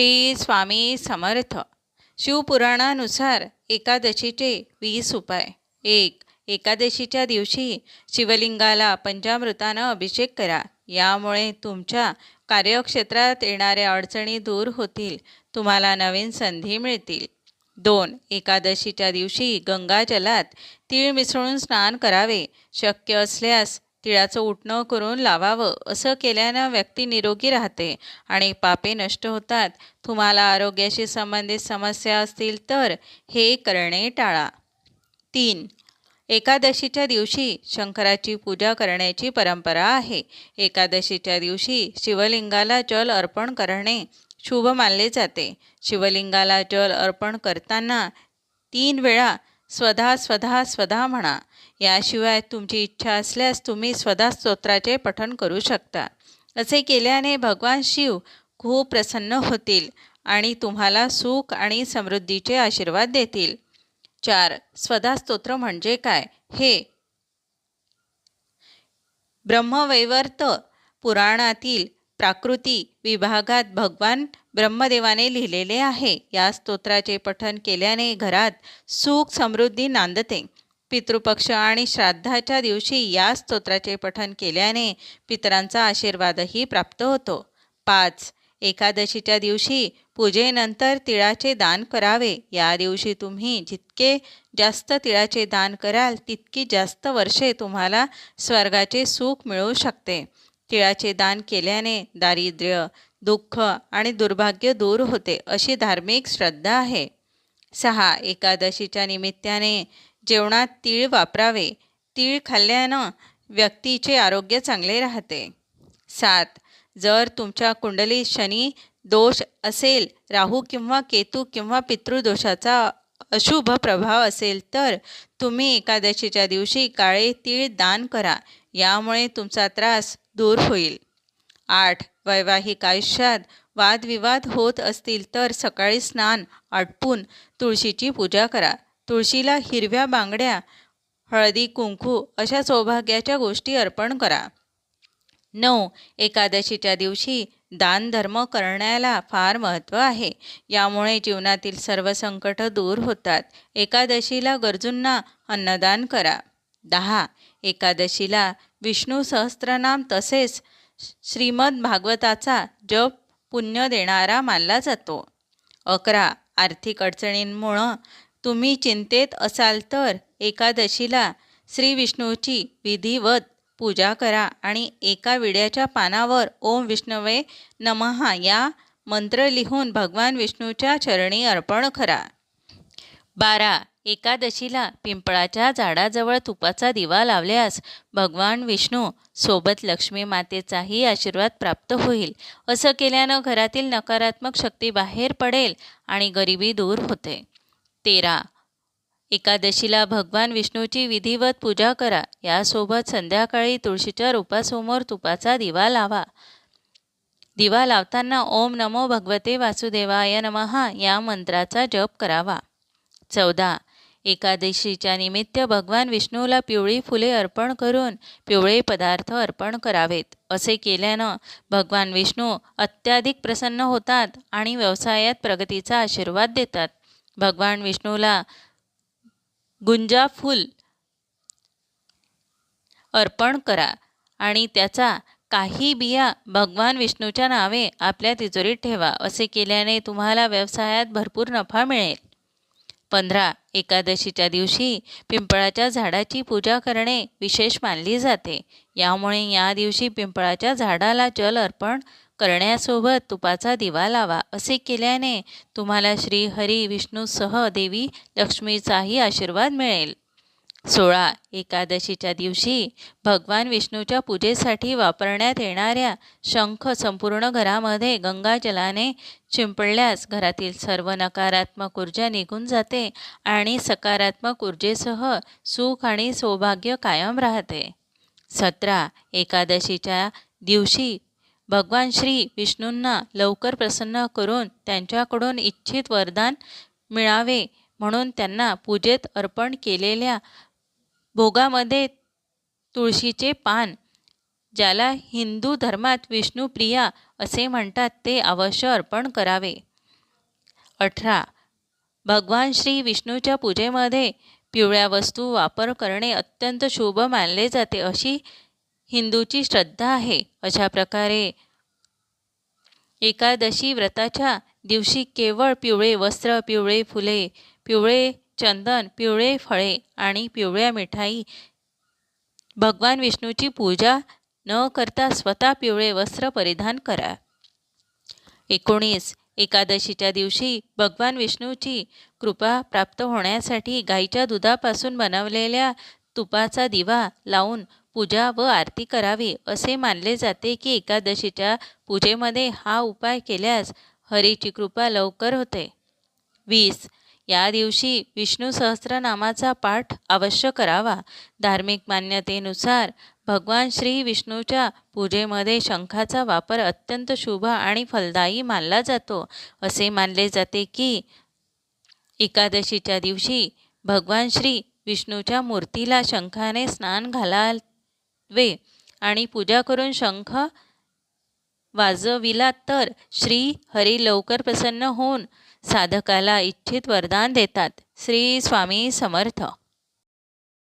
श्री स्वामी समर्थ. शिवपुराणानुसार एकादशीचे वीस उपाय. एक एकादशीच्या दिवशी शिवलिंगाला पंचामृतानं अभिषेक करा. यामुळे तुमच्या कार्यक्षेत्रात येणाऱ्या अडचणी दूर होतील. तुम्हाला नवीन संधी मिळतील. दोन एकादशीच्या दिवशी गंगाजलात तीळ मिसळून स्नान करावे. शक्य असल्यास तिळाचं उठणं करून लावावं असं केल्यानं व्यक्ती निरोगी राहते आणि पापे नष्ट होतात. तुम्हाला आरोग्याशी संबंधित समस्या असतील तर हे करणे टाळा. तीन एकादशीच्या दिवशी शंकराची पूजा करण्याची परंपरा आहे. एकादशीच्या दिवशी शिवलिंगाला जल अर्पण करणे शुभ मानले जाते. शिवलिंगाला जल अर्पण करताना तीन वेळा स्वधा स्वधा स्वधा म्हणा. याशिवाय तुमची इच्छा असल्यास तुम्ही स्वधा स्तोत्राचे पठण करू शकता. असे केल्याने भगवान शिव खूप प्रसन्न होतील आणि तुम्हाला सुख आणि समृद्धीचे आशीर्वाद देतील. चार स्वधा स्तोत्र म्हणजे काय? हे. ब्रह्मवैवर्त पुराणातील प्राकृती विभागात भगवान ब्रह्मदेवाने लिहिलेले आहे. या स्तोत्राचे पठन केल्याने घरात सुख समृद्धी नांदते. पितृपक्ष आणि श्राद्धाच्या दिवशी या स्तोत्राचे पठन केल्याने पितरांचा आशीर्वादही प्राप्त होतो. पाच. एकादशीच्या दिवशी पूजेनंतर तिळाचे दान करावे. या दिवशी तुम्ही जितके जास्त तिळाचे दान कराल तितकी जास्त वर्षे तुम्हाला स्वर्गाचे सुख मिळू शकते. तिळाचे दान केल्याने दारिद्र्य दुःख आणि दुर्भाग्य दूर होते अशी धार्मिक श्रद्धा आहे. सहा एकादशीच्या निमित्ताने जेवणात तीळ वापरावे. तीळ खाल्ल्यानं व्यक्तीचे आरोग्य चांगले राहते. सात जर तुमच्या कुंडलीत शनी दोष असेल राहू किंवा केतू किंवा पितृदोषाचा अशुभ प्रभाव असेल तर तुम्ही एकादशीच्या दिवशी काळे तीळ दान करा. यामुळे तुमचा त्रास दूर होईल. आठ वैवाहिक आयुष्यात वादविवाद होत असतील तर सकाळी स्नान आटपून तुळशीची पूजा करा. तुळशीला हिरव्या बांगड्या हळदी कुंकू अशा सौभाग्याच्या गोष्टी अर्पण करा. नऊ एकादशीच्या दिवशी दानधर्म करण्याला फार महत्त्व आहे. यामुळे जीवनातील सर्व संकट दूर होतात. एकादशीला गरजूंना अन्नदान करा. दहा. एकादशीला विष्णू सहस्त्रनाम तसेच श्रीमद भागवताचा जप पुण्य देणारा मानला जातो. अकरा. आर्थिक अडचणींमुळं तुम्ही चिंतेत असाल तर एकादशीला श्री विष्णूची विधिवत पूजा करा आणि एका विड्याच्या पानावर ओम विष्णवे नमहा या मंत्र लिहून भगवान विष्णूच्या चरणी अर्पण करा. बारा. एकादशीला पिंपळाच्या झाडाजवळ तुपाचा दिवा लावल्यास भगवान विष्णू सोबत लक्ष्मी मातेचाही आशीर्वाद प्राप्त होईल. असं केल्यानं घरातील नकारात्मक शक्ती बाहेर पडेल आणि गरिबी दूर होते. तेरा. एकादशीला भगवान विष्णूची विधिवत पूजा करा. यासोबत संध्याकाळी तुळशीच्या रूपासमोर तुपाचा दिवा लावा. दिवा लावताना ओम नमो भगवते वासुदेवाय नमहा या मंत्राचा जप करावा. चौदा. एकादशीच्या निमित्त भगवान विष्णूला पिवळी फुले अर्पण करून पिवळे पदार्थ अर्पण करावेत. असे केल्यानं भगवान विष्णू अत्याधिक प्रसन्न होतात आणि व्यवसायात प्रगतीचा आशीर्वाद देतात. भगवान विष्णूला गुंजा फूल अर्पण करा आणि त्याचा काही बिया भगवान विष्णूच्या नावे आपल्या तिजोरीत ठेवा. असे केल्याने तुम्हाला व्यवसायात भरपूर नफा मिळेल. पंधरा एकादशीच्या दिवशी पिंपळाच्या झाडाची पूजा करणे विशेष मानली जाते. यामुळे या दिवशी पिंपळाच्या झाडाला जल अर्पण करण्यासोबत तुपाचा दिवा लावा असे केल्याने तुम्हाला श्री हरी विष्णूसह देवी लक्ष्मीचाही आशीर्वाद मिळेल. सोळा एकादशीच्या दिवशी भगवान विष्णूच्या पूजेसाठी वापरण्यात येणाऱ्या शंख संपूर्ण घरामध्ये गंगाजलाने चिंपडल्यास घरातील सर्व नकारात्मक ऊर्जा निघून जाते आणि सकारात्मक ऊर्जेसह सुख आणि सौभाग्य कायम राहते. सतरा एकादशीच्या दिवशी भगवान श्री विष्णूंना लवकर प्रसन्न करून त्यांच्याकडून इच्छित वरदान मिळावे म्हणून त्यांना पूजेत अर्पण केलेल्या भोगामध्ये तुळशीचे पान ज्याला हिंदू धर्मात विष्णुप्रिया असे म्हणतात ते अवश्य अर्पण करावे. अठरा. भगवान श्री विष्णूच्या पूजेमध्ये पिवळ्या वस्तू वापर करणे अत्यंत शुभ मानले जाते अशी हिंदूची श्रद्धा आहे. अशा प्रकारे एकादशी व्रताच्या दिवशी केवळ पिवळे वस्त्र पिवळे फुले पिवळे चंदन पिवळे फळे आणि पिवळ्या मिठाई. भगवान विष्णूची पूजा न करता स्वतः पिवळे वस्त्र परिधान करा. एकोणीस. एकादशीच्या दिवशी भगवान विष्णूची कृपा प्राप्त होण्यासाठी गाईच्या दुधापासून बनवलेल्या तुपाचा दिवा लावून पूजा व आरती करावी असे मानले जाते की एकादशीच्या पूजेमध्ये हा उपाय केल्यास हरीची कृपा लवकर होते. वीस. या दिवशी विष्णू सहस्रनामाचा पाठ अवश्य करावा. धार्मिक मान्यतेनुसार भगवान श्री विष्णूच्या पूजेमध्ये शंखाचा वापर अत्यंत शुभ आणि फलदायी मानला जातो. असे मानले जाते की एकादशीच्या दिवशी भगवान श्री विष्णूच्या मूर्तीला शंखाने स्नान घालावे आणि पूजा करून शंख वाजविला तर श्री हरी लवकर प्रसन्न होऊन साधकाला इच्छित वरदान देतात. श्री स्वामी समर्थ.